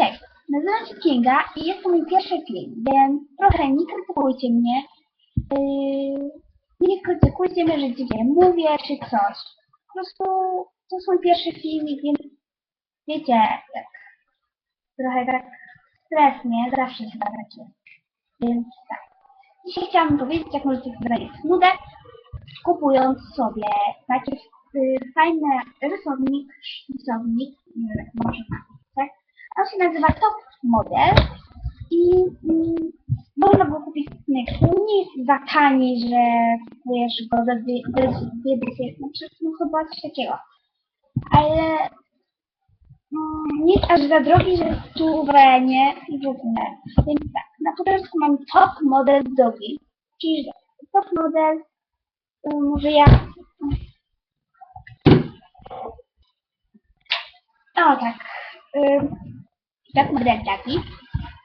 Cześć, nazywam się Kinga i jest to mój pierwszy film, więc trochę nie krytykujcie mnie. Yy, nie krytykujcie mnie, że dziwnie mówię czy coś. Po prostu to jest mój pierwszy filmik, więc wiecie, tak, trochę tak stresnie, zawsze się tak. Więc tak. Dzisiaj chciałam powiedzieć, jak możecie znaleźć nudę, kupując sobie taki y, fajny rysownik, rysownik, nie może tak? On się nazywa Top Model i mm, można go kupić w Knyku. Nie jest za tani, że kupujesz go za dwie, dwie dychy, na przykład no chyba coś takiego. Ale mm, nie jest aż za drogi, że stówę, nie? I w ogóle. Więc tak, na początku mam Top Model Dogi, czyli Top Model y, może ja o tak. Y, tak model taki.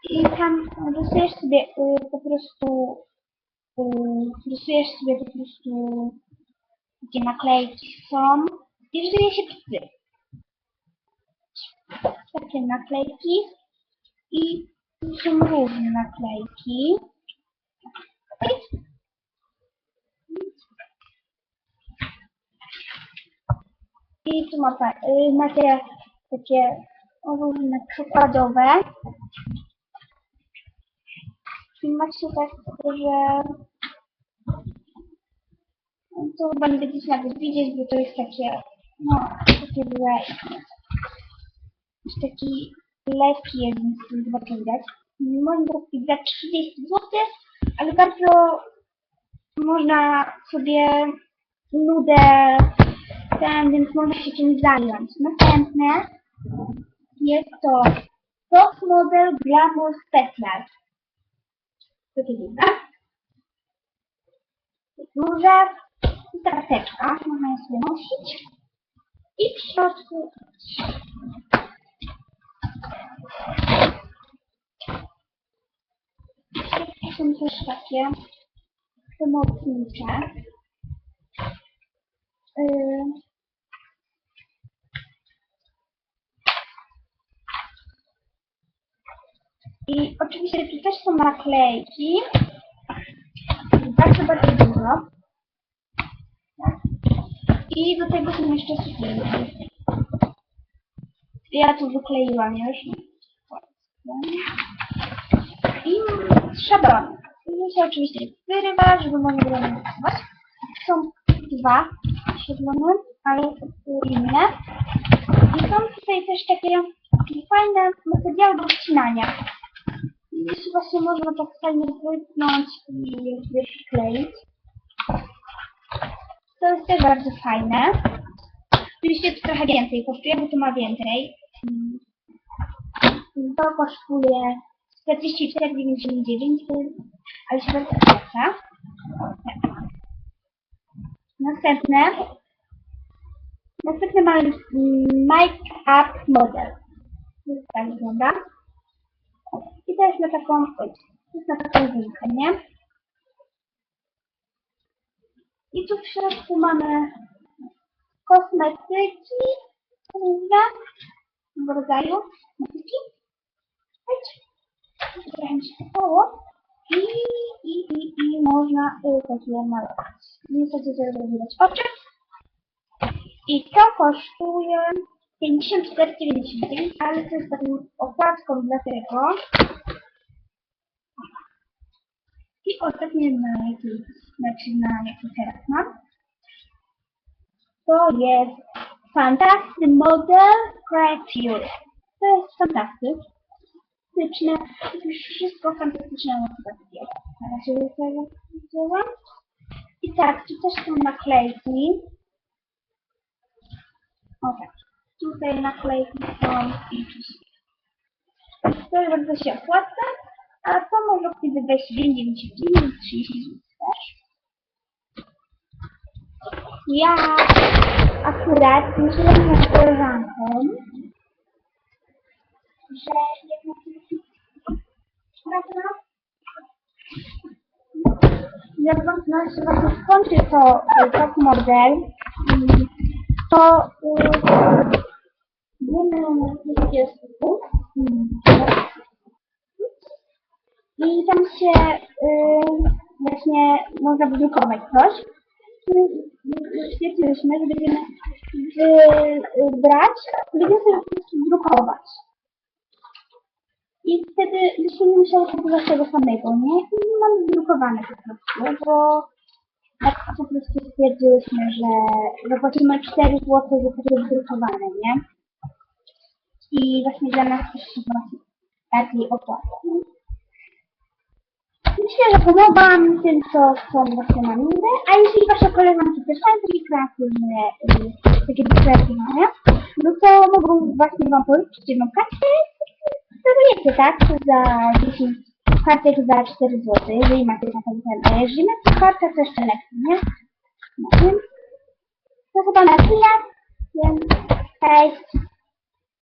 I tam rysujesz sobie y, po prostu y, rysujesz sobie po prostu gdzie naklejki są i rysuje się psy. Takie naklejki i tu są różne naklejki. I tu ma, y, macie takie różne przykładowe. I macie tak, że to chyba nie będziecie nawet widzieć, bo to jest takie, no, takie lekkie. Jest taki lekki jest, więc to widać. Można kupić za 30 zł, ale bardzo można sobie nudę ten, więc można się tym zająć. Następne jest to Top Model Glamour Special. Takie duże. Karteczka. Można ją sobie nosić. I w środku są też takie pomocnicze. Yy, I oczywiście tu też są naklejki. Bardzo, bardzo dużo. I do tego są jeszcze sukienki. Ja tu wykleiłam już. I szablony. I się oczywiście wyrywa, żeby można było narysować. Są dwa szablony, ale inne. I są tutaj też takie, fajne materiały do wycinania. Jeśli właśnie można tak fajnie wytnąć i jakby przykleić. To jest też bardzo fajne. Oczywiście to trochę więcej kosztuje, bo to ma więcej. Mm. To kosztuje 44,99, ale się bardzo opłaca. Następne. Następne mamy mm, Make Up Model. Tak wygląda. Jest na taką, na taką linkę, nie? I tu w środku mamy kosmetyki różne w rodzaju kosmetyki. Mi się pokało. I, i, i, i można y, takie malować. Niestety teraz widać oczy. I to kosztuje 54,99, ale to jest taką okładką dlatego. I ostatnie znaczy na jaki teraz mam. To jest Fantasty Model Creature. To jest. Fantastyczne, wszystko fantastyczne sobie. Na razie tego wzięłam. I tak, tu też są naklejki. O tak. Tutaj naklejki są i To jest bardzo się opłaca, a to może 9,99 30 zł też. Ja akurat myślałem nad koleżanką, że jednak? Jak nam się właśnie skończy to top model, to y, wiemy jakie jest się yy, właśnie można wydrukować coś. My Stwierdziliśmy, że będziemy wy- brać, będziemy sobie drukować. I wtedy byśmy nie musiały kupować tego samego, nie? I mamy drukowane po prostu, bo tak po prostu stwierdziłyśmy, że zapłacimy 4 zł za takie wydrukowane, nie? I właśnie dla nas też się właśnie bardziej opłaca. Myślę, że pomogłam tym, co są właśnie na minę, a jeśli wasze koleżanki też mają takie kreatywne, y, takie kreatywne, no to mogą właśnie wam policzyć jedną kartę, sterujecie, tak? Za 10 kartek za 4 zł, jeżeli macie taką cenę. Jeżeli macie kartę, to jeszcze lepiej, nie? No więc to chyba na tyle. Cześć.